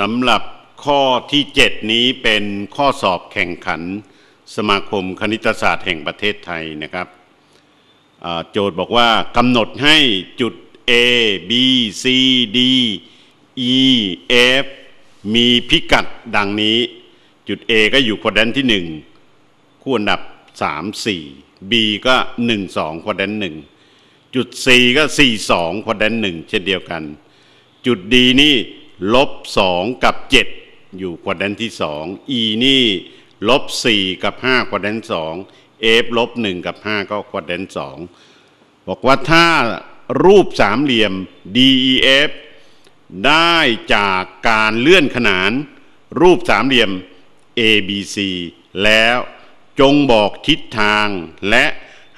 สำหรับข้อที่ 7 นี้เป็นข้อสอบแข่งขัน สมาคมคณิตศาสตร์แห่งประเทศไทยนะครับโจทย์บอกว่ากำหนดให้จุด A B C D E F มีพิกัดดังนี้ จุด A ก็อยู่ควอดแดนที่ 1 คู่อันดับ 3 4 B ก็ 1 2ควอดแดน1จุด C ก็ 4 2ควอดแดน1เช่นเดียวกัน จุด D นี่ ลบ2กับ7อยู่ควอดแดนที่2 E นี่ลบ4กับ5ควอดแดน2 F ลบ1กับ5ก็ควอดแดน2บอกว่าถ้ารูปสามเหลี่ยม DEF ได้จากการเลื่อนขนาน รูปสามเหลี่ยม ABC แล้วจงบอกทิศทางและ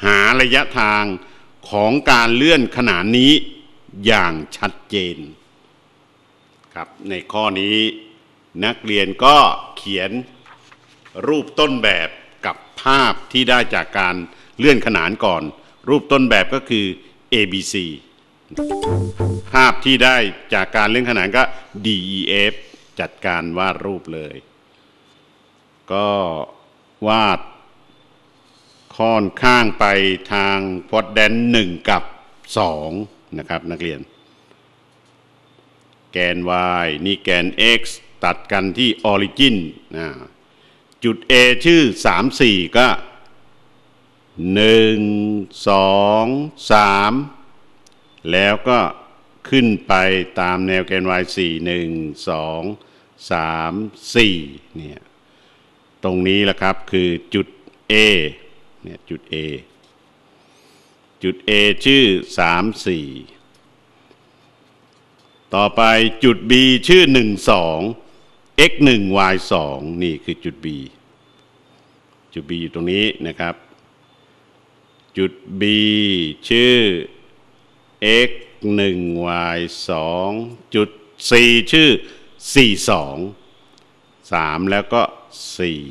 หาระยะทางของการเลื่อนขนานนี้อย่างชัดเจน ครับในข้อนี้นักเรียนก็เขียนรูปต้นแบบกับภาพที่ได้จากการเลื่อนขนานก่อน รูปต้นแบบก็คือ ABC ภาพที่ได้จากการเลื่อนขนานก็ DEF จัดการวาดรูปเลย ก็วาดค่อนข้างไปทางพอดแดนหนึ่งกับสองนะครับนักเรียน แกน y นี่แกน x ตัดกันที่ออริจินนะจุด A ชื่อ 3 4 ก็ 1 2 3 แล้วก็ขึ้นไปตามแนวแกน y 4 1 2 3 4เนี่ยตรงนี้แหละครับคือจุด A เนี่ยจุด A จุด A ชื่อ 3 4 ต่อไปจุด B ชื่อ 1 2 x 1 y 2นี่คือจุด B จุด B อยู่ตรงนี้นะครับ จุด B ชื่อ x 1 y 2จุด C ชื่อ 4 2 3 แล้วก็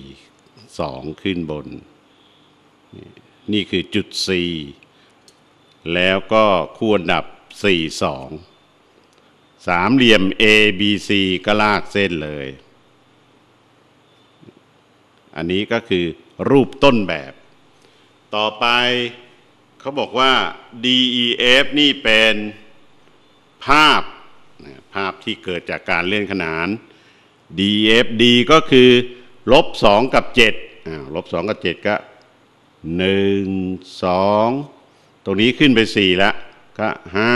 4 2 ขึ้นบน นี่คือจุด C แล้วก็คู่อันดับ 4 2 สามเหลี่ยม A B C ก็ลากเส้นเลย อันนี้ก็คือรูปต้นแบบ ต่อไปเขาบอกว่า DEF นี่เป็นภาพภาพที่เกิดจากการเลื่อนขนาน d f d ก็คือลบสองกับเจ็ดลบสองกับเจ็ดก็หนึ่งสองตรงนี้ขึ้นไปสี่แล้วก็ห้า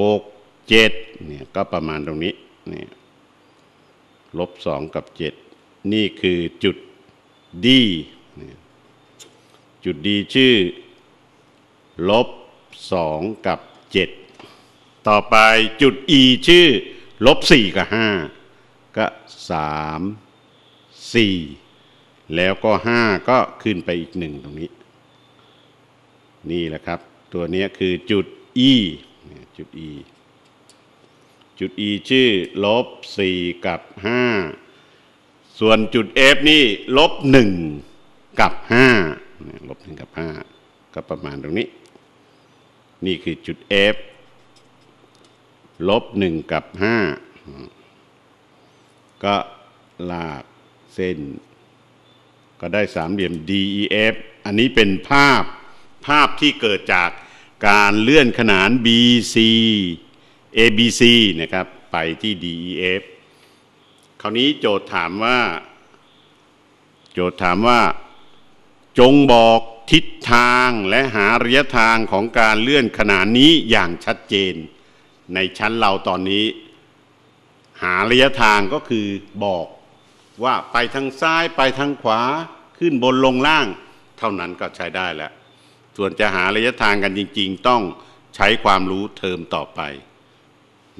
หกเจ็ด เนี่ยก็ประมาณตรงนี้นี่ลบสองกับเจ็ดนี่คือจุด D เนี่ยจุด D ชื่อ ลบสองกับเจ็ดต่อไปจุด E ชื่อ ลบสี่กับห้าก็สามสี่แล้วก็ห้าก็ขึ้นไปอีกหนึ่งตรงนี้ นี่แหละครับ ตัวนี้คือจุด E จุด E จุด E ชื่อลบสี่กับห้าส่วนจุด F นี่ลบหนึ่งกับห้าลบหนึ่งกับห้าก็ประมาณตรงนี้ นี่คือจุด F ลบหนึ่งกับห้าก็ลากเส้น ก็ได้สามเหลี่ยม DEF อันนี้เป็นภาพภาพที่เกิดจากการเลื่อนขนาน BC ABC นะครับ ไปที่ DEF คราวนี้โจทย์ถามว่า โจทย์ถามว่า จงบอกทิศทางและหาระยะทางของการเลื่อนขนานนี้อย่างชัดเจน ในชั้นเราตอนนี้ หาระยะทางก็คือบอกว่าไปทางซ้ายไปทางขวาขึ้นบนลงล่าง เท่านั้นก็ใช้ได้แล้ว ส่วนจะหาระยะทางกันจริง ๆ ต้องใช้ความรู้เทอมต่อไป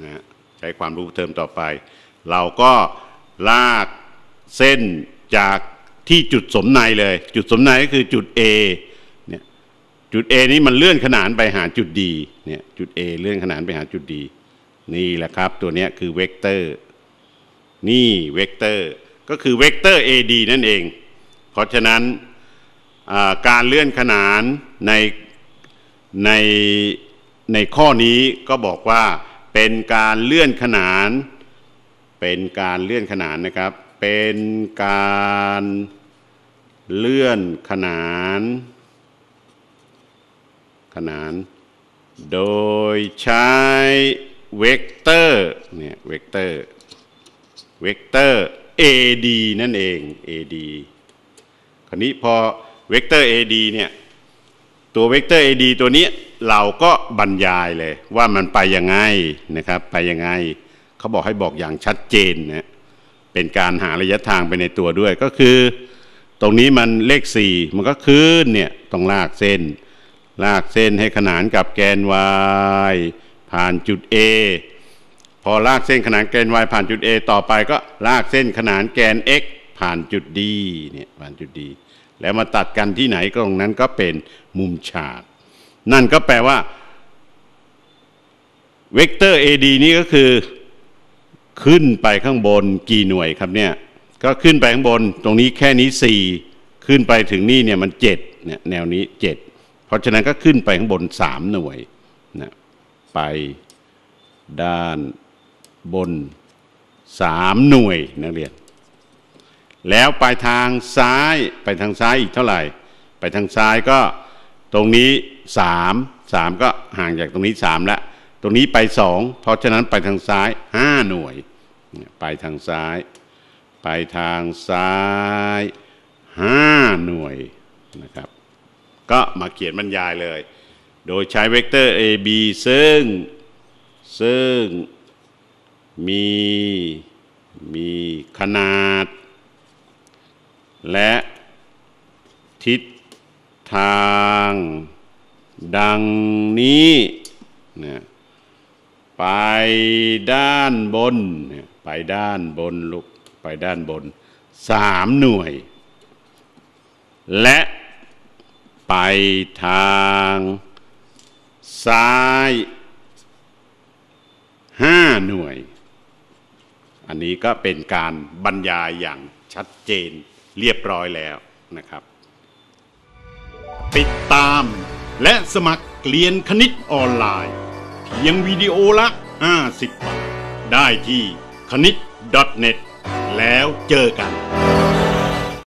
นะใช้ความรู้เทอมต่อไป เราก็ลากเส้นจากที่จุดสมในเลย จุดสมในก็คือจุด A เนี่ยจุด A นี้มันเลื่อนขนานไปหาจุด D เนี่ยจุด A เลื่อนขนานไปหาจุด D นี่แหละครับ ตัวนี้คือเวกเตอร์ นี่เวกเตอร์ก็คือเวกเตอร์ AD นั่นเอง เพราะฉะนั้นการเลื่อนขนานในในในข้อนี้ก็บอกว่า เป็นการเลื่อนขนาน เป็นการเลื่อนขนานนะครับ เป็นการเลื่อนขนาน ขนาน โดยใช้เวกเตอร์เนี่ยเวกเตอร์เวกเตอร์ AD นั่นเอง AD คราวนี้พอเวกเตอร์ AD เนี่ยตัวเวกเตอร์ AD ตัวนี้ เราก็บรรยายเลยว่ามันไปยังไงนะครับ ไปยังไงเขาบอกให้บอกอย่างชัดเจนนะเป็นการหาระยะทางไปในตัวด้วยก็คือ ตรงนี้มันเลข4มันก็ขึ้นเนี่ยต้องลากเส้น ลากเส้นให้ขนานกับแกน y ผ่านจุด A พอลากเส้นขนานแกน y ผ่านจุด A ต่อไปก็ลากเส้นขนานแกน x ผ่านจุด D เนี่ยผ่านจุด D แล้วมาตัดกันที่ไหนก็ตรงนั้นก็เป็นมุมฉาก นั่นก็แปลว่าเวกเตอร์ AD นี่ก็คือขึ้นไปข้างบนกี่หน่วยครับเนี่ยก็ขึ้นไปข้างบนตรงนี้แค่นี้ 4 ขึ้นไปถึงนี่เนี่ยมัน7เนี่ยแนวนี้ 7 เพราะฉะนั้นก็ขึ้นไปข้างบน 3 หน่วยนะไปด้านบน 3 หน่วยนักเรียน แล้วไปทางซ้ายไปทางซ้ายอีกเท่าไหร่ ไปทางซ้ายก็ ตรงนี้3 3ก็ห่างจากตรงนี้3แล้วตรงนี้ไป2เพราะฉะนั้นไปทางซ้าย5หน่วย ไปทางซ้าย ไปทางซ้าย5หน่วยนะครับ ก็มาเขียนบรรยายเลย โดยใช้เวกเตอร์ AB ซึ่ง ซึ่งมีมีขนาด และทิศ ทาง ดังนี้นะไปด้านบนเนี่ยไปด้านบนลูกไปด้านบนสามหน่วย และไปทาง ซ้ายห้าหน่วย อันนี้ก็เป็นการบรรยายอย่างชัดเจนเรียบร้อยแล้วนะครับ ติดตาม และสมัครเรียนคณิตออนไลน์ เพียงวิดีโอละ 50 บาท ได้ที่คณิต .net แล้วเจอกัน